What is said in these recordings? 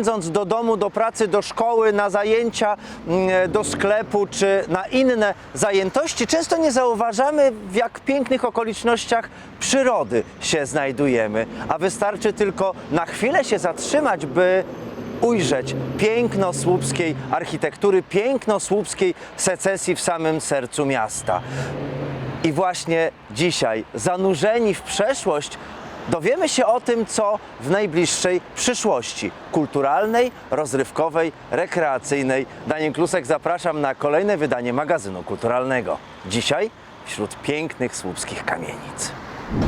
pędząc do domu, do pracy, do szkoły, na zajęcia, mm, do sklepu czy na inne zajętości, często nie zauważamy, w jak pięknych okolicznościach przyrody się znajdujemy. A wystarczy tylko na chwilę się zatrzymać, by ujrzeć piękno słupskiej architektury, piękno słupskiej secesji w samym sercu miasta. I właśnie dzisiaj, zanurzeni w przeszłość, dowiemy się o tym, co w najbliższej przyszłości kulturalnej, rozrywkowej, rekreacyjnej. Daniel Klusek, zapraszam na kolejne wydanie magazynu kulturalnego. Dzisiaj wśród pięknych słupskich kamienic.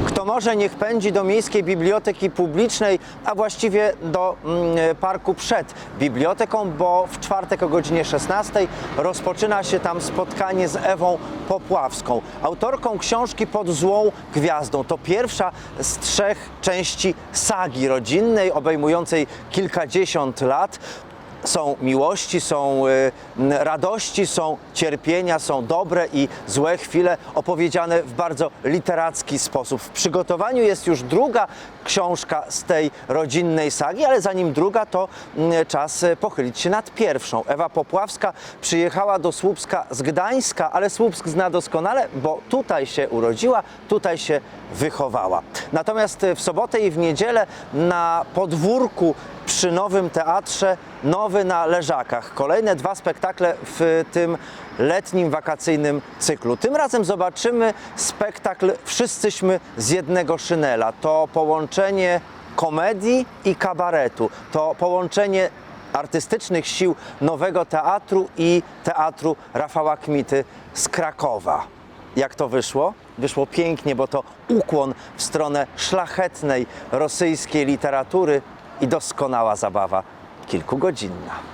Kto może, niech pędzi do Miejskiej Biblioteki Publicznej, a właściwie do mm, parku przed biblioteką, bo w czwartek o godzinie 16 rozpoczyna się tam spotkanie z Ewą Popławską, autorką książki Pod złą gwiazdą. To pierwsza z trzech części sagi rodzinnej, obejmującej kilkadziesiąt lat są miłości, są y, radości, są cierpienia, są dobre i złe chwile opowiedziane w bardzo literacki sposób. W przygotowaniu jest już druga książka z tej rodzinnej sagi, ale zanim druga, to mm, czas y, pochylić się nad pierwszą. Ewa Popławska przyjechała do Słupska z Gdańska, ale Słupsk zna doskonale, bo tutaj się urodziła, tutaj się wychowała. Natomiast y, w sobotę i w niedzielę na podwórku przy Nowym Teatrze, nowy na Leżakach. Kolejne dwa spektakle w tym letnim, wakacyjnym cyklu. Tym razem zobaczymy spektakl Wszyscyśmy z jednego szynela. To połączenie komedii i kabaretu. To połączenie artystycznych sił Nowego Teatru i Teatru Rafała Kmity z Krakowa. Jak to wyszło? Wyszło pięknie, bo to ukłon w stronę szlachetnej rosyjskiej literatury i doskonała zabawa, kilkugodzinna.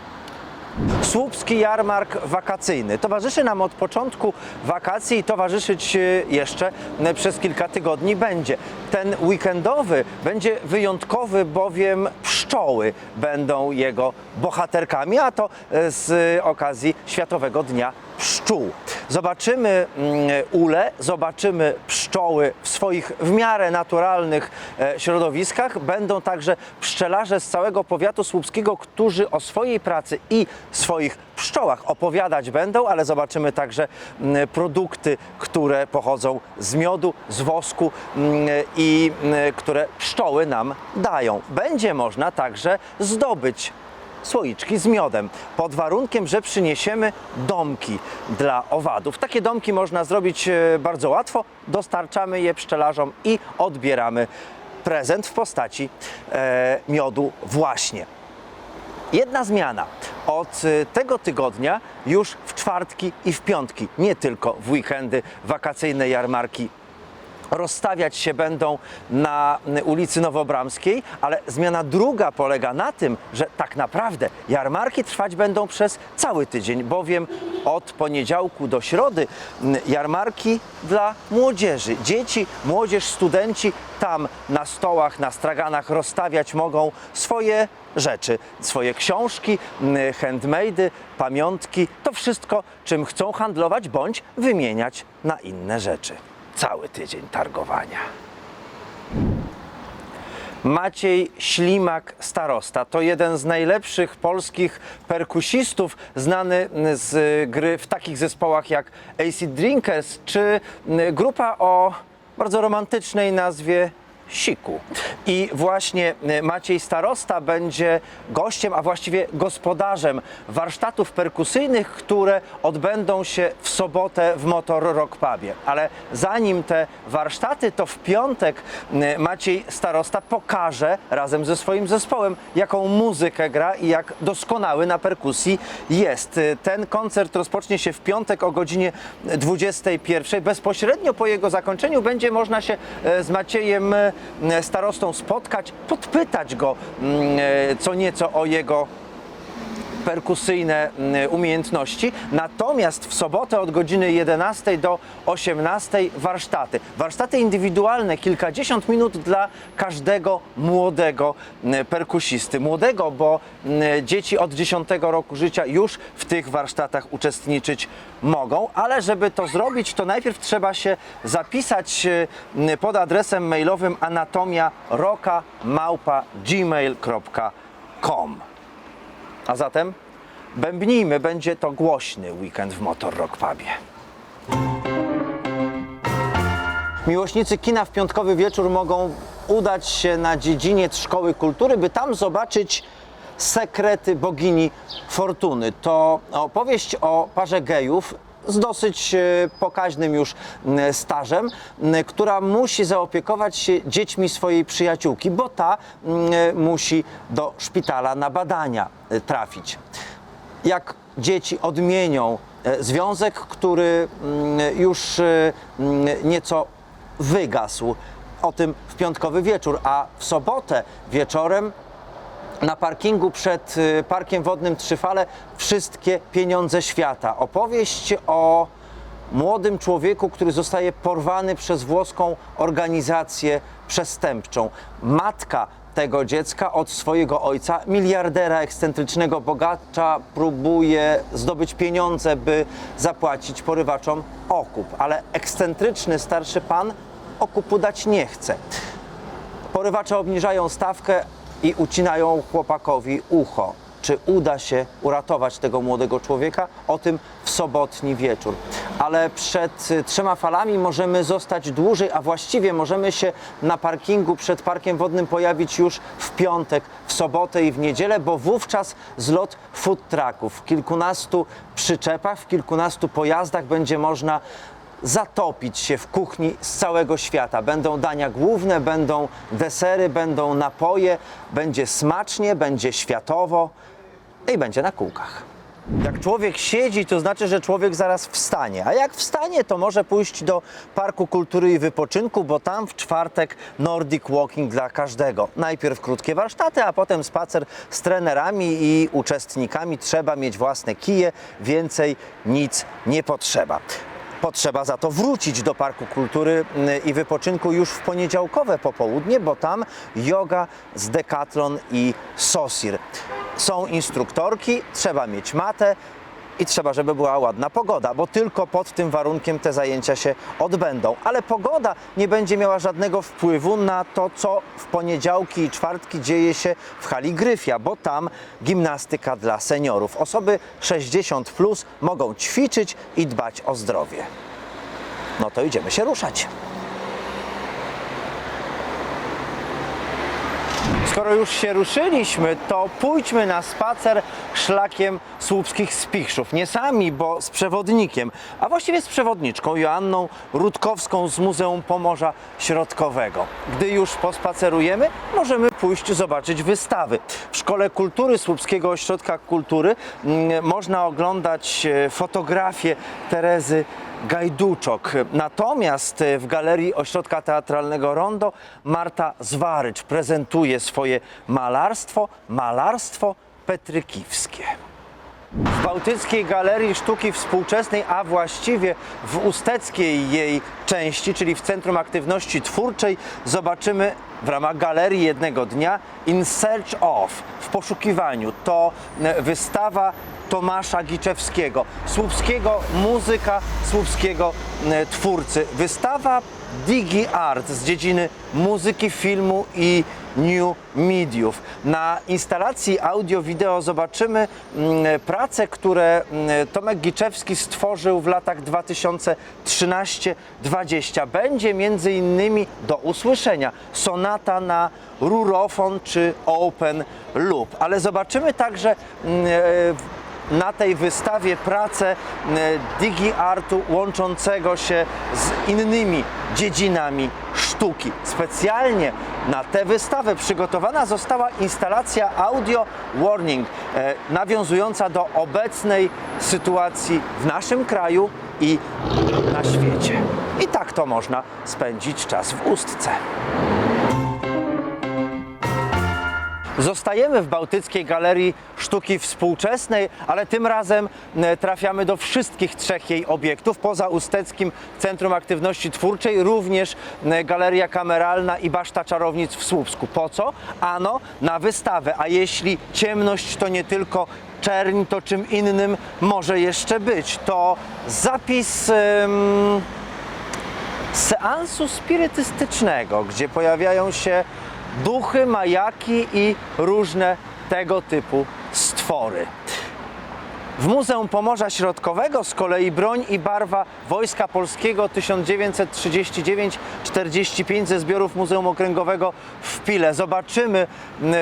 Słupski jarmark wakacyjny. Towarzyszy nam od początku wakacji i towarzyszyć e, jeszcze e, przez kilka tygodni będzie. Ten weekendowy będzie wyjątkowy, bowiem pszczoły będą jego bohaterkami, a to e, z okazji Światowego Dnia Pszczół. Zobaczymy mm, ule, zobaczymy pszczoły w swoich w miarę naturalnych e, środowiskach. Będą także pszczelarze z całego powiatu słupskiego, którzy o swojej pracy i swoich pszczołach opowiadać będą, ale zobaczymy także mm, produkty, które pochodzą z miodu, z wosku mm, i które pszczoły nam dają. Będzie można także zdobyć słoiczki z miodem, pod warunkiem, że przyniesiemy domki dla owadów. Takie domki można zrobić e, bardzo łatwo. Dostarczamy je pszczelarzom i odbieramy prezent w postaci e, miodu właśnie. Jedna zmiana. Od y, tego tygodnia już w czwartki i w piątki, nie tylko w weekendy, wakacyjne jarmarki rozstawiać się będą na ulicy Nowobramskiej, ale zmiana druga polega na tym, że tak naprawdę jarmarki trwać będą przez cały tydzień, bowiem od poniedziałku do środy jarmarki dla młodzieży. Dzieci, młodzież, studenci tam na stołach, na straganach rozstawiać mogą swoje rzeczy, swoje książki, handmade'y, pamiątki, to wszystko, czym chcą handlować bądź wymieniać na inne rzeczy cały tydzień targowania. Maciej Ślimak Starosta to jeden z najlepszych polskich perkusistów, znany z gry w takich zespołach jak AC Drinkers czy grupa o bardzo romantycznej nazwie Siku. I właśnie Maciej Starosta będzie gościem, a właściwie gospodarzem warsztatów perkusyjnych, które odbędą się w sobotę w Motor Rock Pubie. Ale zanim te warsztaty, to w piątek Maciej Starosta pokaże razem ze swoim zespołem, jaką muzykę gra i jak doskonały na perkusji jest. Ten koncert rozpocznie się w piątek o godzinie 21. Bezpośrednio po jego zakończeniu będzie można się e, z Maciejem e, Starostą spotkać, podpytać go mm, e, co nieco o jego perkusyjne mm, umiejętności. Natomiast w sobotę od godziny 11 do 18 warsztaty. Warsztaty indywidualne, kilkadziesiąt minut dla każdego młodego mm, perkusisty. Młodego, bo mm, dzieci od 10 roku życia już w tych warsztatach uczestniczyć mogą, ale żeby to zrobić, to najpierw trzeba się zapisać y, pod adresem mailowym anatomia. A zatem bębnijmy, będzie to głośny weekend w Motor Rock Pubie. Miłośnicy kina w piątkowy wieczór mogą udać się na dziedziniec Szkoły Kultury, by tam zobaczyć sekrety bogini Fortuny. To opowieść o parze gejów z dosyć e, pokaźnym już stażem, która musi zaopiekować się dziećmi swojej przyjaciółki, bo ta musi do szpitala na badania e, trafić jak dzieci odmienią e, związek, który już nieco wygasł. O tym w piątkowy wieczór, a w sobotę wieczorem na parkingu przed y, Parkiem Wodnym Trzyfale wszystkie pieniądze świata. Opowieść o młodym człowieku, który zostaje porwany przez włoską organizację przestępczą. Matka tego dziecka od swojego ojca, miliardera, ekscentrycznego bogacza, próbuje zdobyć pieniądze, by zapłacić porywaczom okup, ale ekscentryczny starszy pan okupu dać nie chce. Porywacze obniżają stawkę i ucinają chłopakowi ucho. Czy uda się uratować tego młodego człowieka? O tym w sobotni wieczór. Ale przed y, trzema falami możemy zostać dłużej, a właściwie możemy się na parkingu przed Parkiem Wodnym pojawić już w piątek, w sobotę i w niedzielę, bo wówczas zlot food trucków w kilkunastu przyczepach, w kilkunastu pojazdach będzie można zatopić się w kuchni z całego świata. Będą dania główne, będą desery, będą napoje, będzie smacznie, będzie światowo i będzie na kółkach. Jak człowiek siedzi, to znaczy, że człowiek zaraz wstanie. A jak wstanie, to może pójść do Parku Kultury i Wypoczynku, bo tam w czwartek Nordic Walking dla każdego. Najpierw krótkie warsztaty, a potem spacer z trenerami i uczestnikami. Trzeba mieć własne kije, więcej nic nie potrzeba. Potrzeba za to wrócić do Parku Kultury mm, i Wypoczynku już w poniedziałkowe popołudnie, bo tam yoga z Decathlon i Sosir. Są instruktorki, trzeba mieć matę i trzeba, żeby była ładna pogoda, bo tylko pod tym warunkiem te zajęcia się odbędą. Ale pogoda nie będzie miała żadnego wpływu na to, co w poniedziałki i czwartki dzieje się w hali Gryfia, bo tam gimnastyka dla seniorów. Osoby 60 plus mogą ćwiczyć i dbać o zdrowie. No to idziemy się ruszać. Skoro już się ruszyliśmy, to pójdźmy na spacer szlakiem słupskich spichrzów. Nie sami, bo z przewodnikiem, a właściwie z przewodniczką Joanną Rutkowską z Muzeum Pomorza Środkowego. Gdy już pospacerujemy, możemy pójść zobaczyć wystawy. W Szkole Kultury Słupskiego Ośrodka Kultury mm, można oglądać e, fotografie Terezy Gajduczok. Natomiast e, w Galerii Ośrodka Teatralnego Rondo Marta Zwarycz prezentuje swoje malarstwo, malarstwo petrykiwskie. W Bałtyckiej Galerii Sztuki Współczesnej, a właściwie w usteckiej jej części, czyli w Centrum Aktywności Twórczej, zobaczymy w ramach galerii jednego dnia In Search of, w poszukiwaniu. To e, wystawa Tomasza Giczewskiego, słupskiego muzyka, słupskiego e, twórcy. Wystawa Digi Art z dziedziny muzyki, filmu i new mediów. Na instalacji audio-wideo zobaczymy mm, prace, które mm, Tomek Giczewski stworzył w latach 2013-2020. Będzie między innymi do usłyszenia sonata na rurofon czy open loop. Ale zobaczymy także mm, e, na tej wystawie pracę e, digi artu łączącego się z innymi dziedzinami sztuki. Specjalnie na tę wystawę przygotowana została instalacja audio warning, e, nawiązująca do obecnej sytuacji w naszym kraju i na świecie. I tak to można spędzić czas w ustce. Zostajemy w Bałtyckiej Galerii Sztuki Współczesnej, ale tym razem e, trafiamy do wszystkich trzech jej obiektów. Poza Usteckim Centrum Aktywności Twórczej również e, Galeria Kameralna i Baszta Czarownic w Słupsku. Po co? Ano na wystawę. A jeśli ciemność to nie tylko czerń, to czym innym może jeszcze być? To zapis... em, seansu spirytystycznego, gdzie pojawiają się duchy, majaki i różne tego typu stwory. W Muzeum Pomorza Środkowego z kolei broń i barwa Wojska Polskiego 1939-45 ze zbiorów Muzeum Okręgowego w Pile. Zobaczymy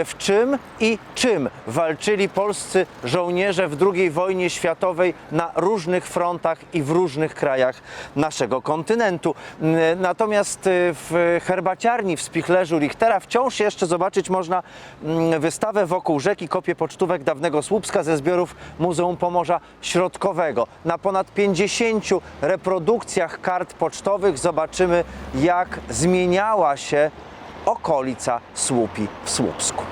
w czym i czym walczyli polscy żołnierze w II wojnie światowej na różnych frontach i w różnych krajach naszego kontynentu. Natomiast y, w herbaciarni w Spichlerzu Richtera wciąż jeszcze zobaczyć można wystawę wokół rzeki kopie pocztówek dawnego Słupska ze zbiorów Muzeum Pomorza Środkowego. Na ponad 50 reprodukcjach kart pocztowych zobaczymy, jak zmieniała się okolica Słupi w Słupsku.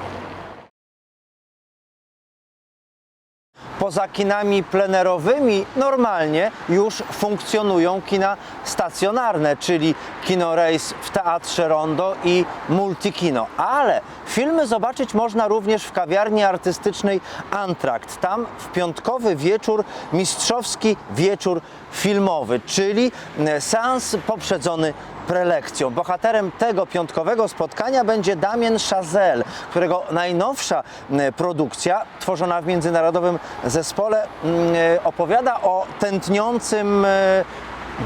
Poza kinami plenerowymi normalnie już funkcjonują kina stacjonarne, czyli Kino Rejs w Teatrze Rondo i Multikino. Ale filmy zobaczyć można również w kawiarni artystycznej Antrakt. Tam w piątkowy wieczór mistrzowski wieczór filmowy, czyli e, seans poprzedzony prelekcją. Bohaterem tego piątkowego spotkania będzie Damien Chazelle, którego najnowsza m, produkcja, tworzona w międzynarodowym zespole, m, e, opowiada o tętniącym e,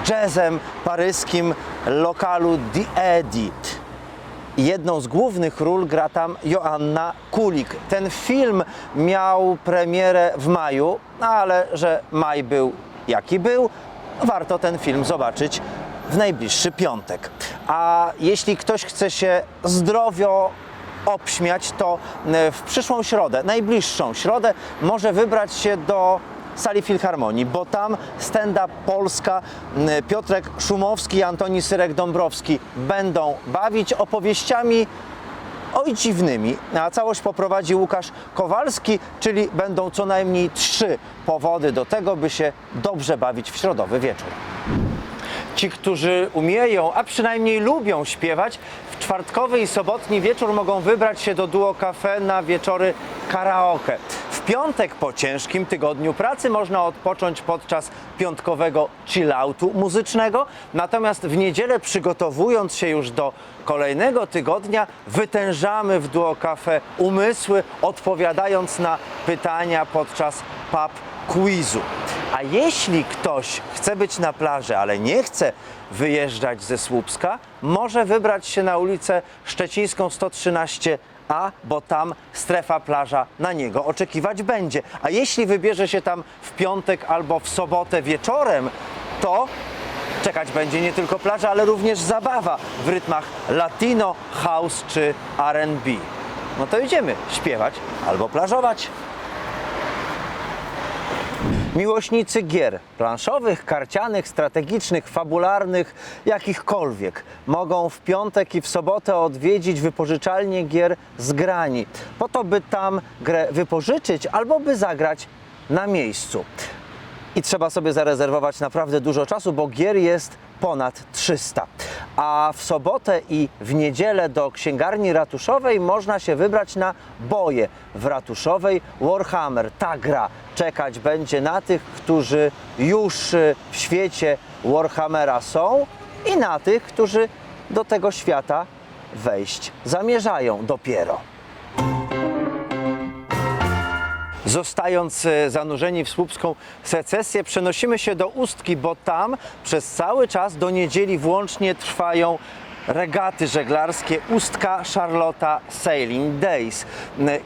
jazzem paryskim lokalu The Edit. Jedną z głównych ról gra tam Joanna Kulik. Ten film miał premierę w maju, no ale że maj był jaki był, warto ten film zobaczyć w najbliższy piątek. A jeśli ktoś chce się zdrowio obśmiać, to e, w przyszłą środę, najbliższą środę, może wybrać się do sali Filharmonii, bo tam stand-up Polska, Piotrek Szumowski i Antoni Syrek-Dąbrowski będą bawić opowieściami oj dziwnymi, a całość poprowadzi Łukasz Kowalski, czyli będą co najmniej trzy powody do tego, by się dobrze bawić w środowy wieczór. Ci, którzy umieją, a przynajmniej lubią śpiewać, w czwartkowy i sobotni wieczór mogą wybrać się do Duo Cafe na wieczory karaoke. Piątek po ciężkim tygodniu pracy można odpocząć podczas piątkowego chilloutu muzycznego, natomiast w niedzielę przygotowując się już do kolejnego tygodnia wytężamy w Duo Cafe umysły, odpowiadając na pytania podczas pub quizu. A jeśli ktoś chce być na plaży, ale nie chce wyjeżdżać ze Słupska, może wybrać się na ulicę Szczecińską 113A, bo tam strefa plaża na niego oczekiwać będzie. A jeśli wybierze się tam w piątek albo w sobotę wieczorem, to czekać będzie nie tylko plaża, ale również zabawa w rytmach latino, house czy R&B. No to idziemy śpiewać albo plażować. Miłośnicy gier planszowych, karcianych, strategicznych, fabularnych, jakichkolwiek mogą w piątek i w sobotę odwiedzić wypożyczalnię gier z grani, po to, by tam grę wypożyczyć albo by zagrać na miejscu. I trzeba sobie zarezerwować naprawdę dużo czasu, bo gier jest ponad 300. A w sobotę i w niedzielę do księgarni ratuszowej można się wybrać na boje w ratuszowej Warhammer. Ta gra czekać będzie na tych, którzy już y, w świecie Warhammera są i na tych, którzy do tego świata wejść zamierzają dopiero. Zostając e, zanurzeni w słupską secesję, przenosimy się do Ustki, bo tam przez cały czas do niedzieli włącznie trwają regaty żeglarskie Ustka Charlotta Sailing Days.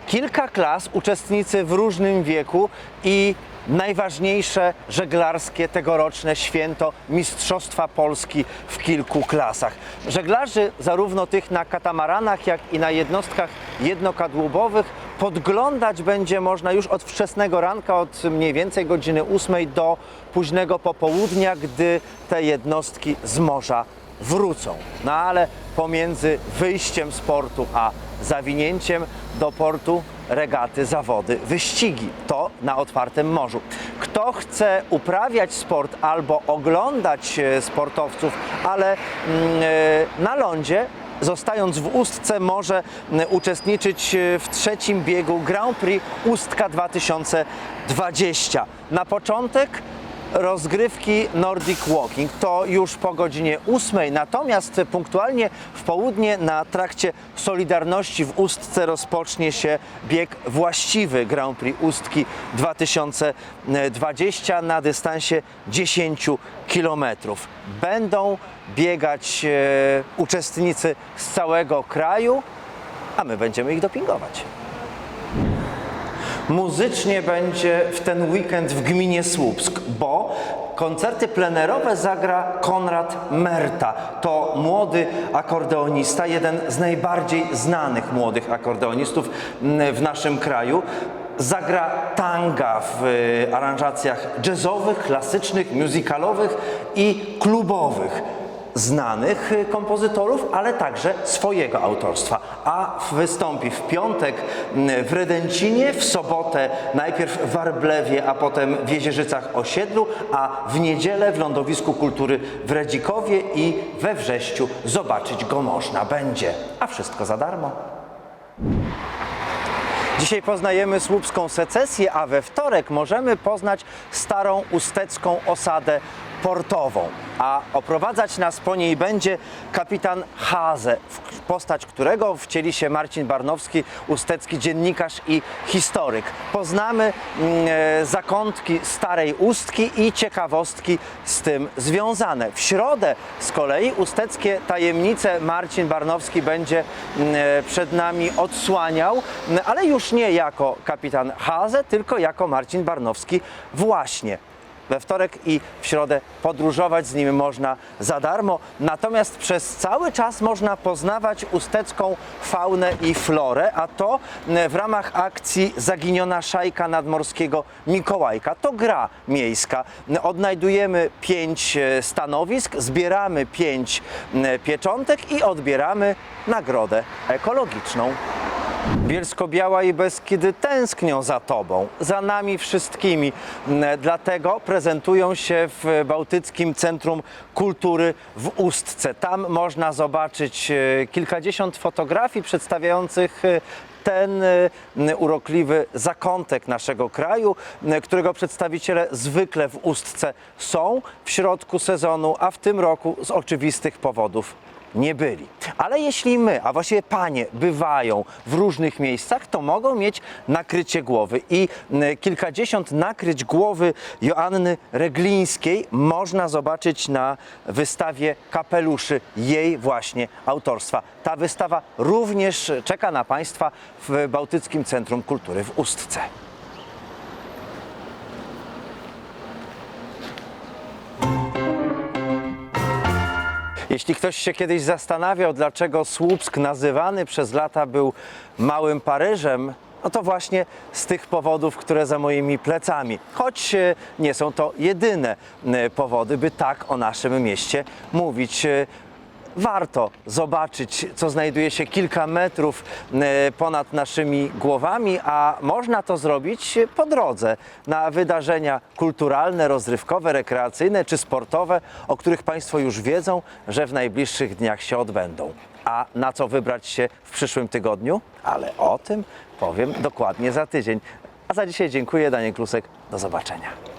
Kilka klas, uczestnicy w różnym wieku i najważniejsze żeglarskie tegoroczne święto Mistrzostwa Polski w kilku klasach. Żeglarzy, zarówno tych na katamaranach, jak i na jednostkach jednokadłubowych, podglądać będzie można już od wczesnego ranka, od mniej więcej godziny 8 do późnego popołudnia, gdy te jednostki z morza wrócą. No ale pomiędzy wyjściem z portu a zawinięciem do portu regaty, zawody, wyścigi. To na otwartym morzu. Kto chce uprawiać sport albo oglądać e, sportowców, ale mm, e, na lądzie, zostając w Ustce, może m, uczestniczyć e, w trzecim biegu Grand Prix Ustka 2020. Na początek rozgrywki Nordic Walking. To już po godzinie 8, natomiast punktualnie w południe na trakcie Solidarności w Ustce rozpocznie się bieg właściwy Grand Prix Ustki 2020 na dystansie 10 km. Będą biegać e, uczestnicy z całego kraju, a my będziemy ich dopingować. Muzycznie będzie w ten weekend w gminie Słupsk, bo koncerty plenerowe zagra Konrad Merta. To młody akordeonista, jeden z najbardziej znanych młodych akordeonistów mm, w naszym kraju. Zagra tanga w y, aranżacjach jazzowych, klasycznych, musicalowych i klubowych znanych y, kompozytorów, ale także swojego autorstwa. A wystąpi w piątek w Redencinie, w sobotę najpierw w Warblewie, a potem w Jezierzycach Osiedlu, a w niedzielę w Lądowisku Kultury w Redzikowie i we Wrześciu zobaczyć go można będzie. A wszystko za darmo. Dzisiaj poznajemy słupską secesję, a we wtorek możemy poznać starą ustecką osadę portową. A oprowadzać nas po niej będzie kapitan Haze, w postać którego wcieli się Marcin Barnowski, ustecki dziennikarz i historyk. Poznamy mm, e, zakątki starej ustki i ciekawostki z tym związane. W środę z kolei usteckie tajemnice Marcin Barnowski będzie mm, e, przed nami odsłaniał, mm, ale już nie jako kapitan Haze, tylko jako Marcin Barnowski właśnie. We wtorek i w środę podróżować z nim można za darmo, natomiast przez cały czas można poznawać ustecką faunę i florę, a to w ramach akcji Zaginiona Szajka Nadmorskiego Mikołajka. To gra miejska. Odnajdujemy pięć e, stanowisk, zbieramy pięć pieczątek i odbieramy nagrodę ekologiczną. Bielsko-Biała i Beskidy tęsknią za Tobą, za nami wszystkimi. Mm, Dlatego prezentują się w Bałtyckim Centrum Kultury w Ustce. Tam można zobaczyć e, kilkadziesiąt fotografii przedstawiających e, ten e, urokliwy zakątek naszego kraju, którego przedstawiciele zwykle w Ustce są w środku sezonu, a w tym roku z oczywistych powodów nie byli. Ale jeśli my, a właściwie panie, bywają w różnych miejscach, to mogą mieć nakrycie głowy. I kilkadziesiąt nakryć głowy Joanny Reglińskiej można zobaczyć na wystawie kapeluszy jej właśnie autorstwa. Ta wystawa również czeka na Państwa w Bałtyckim Centrum Kultury w Ustce. Jeśli ktoś się kiedyś zastanawiał, dlaczego Słupsk nazywany przez lata był Małym Paryżem, no to właśnie z tych powodów, które za moimi plecami. Choć e, nie są to jedyne e, powody, by tak o naszym mieście mówić. Warto zobaczyć, co znajduje się kilka metrów e, ponad naszymi głowami, a można to zrobić po drodze na wydarzenia kulturalne, rozrywkowe, rekreacyjne czy sportowe, o których Państwo już wiedzą, że w najbliższych dniach się odbędą. A na co wybrać się w przyszłym tygodniu? Ale o tym powiem dokładnie za tydzień. A za dzisiaj dziękuję, Daniel Klusek. Do zobaczenia.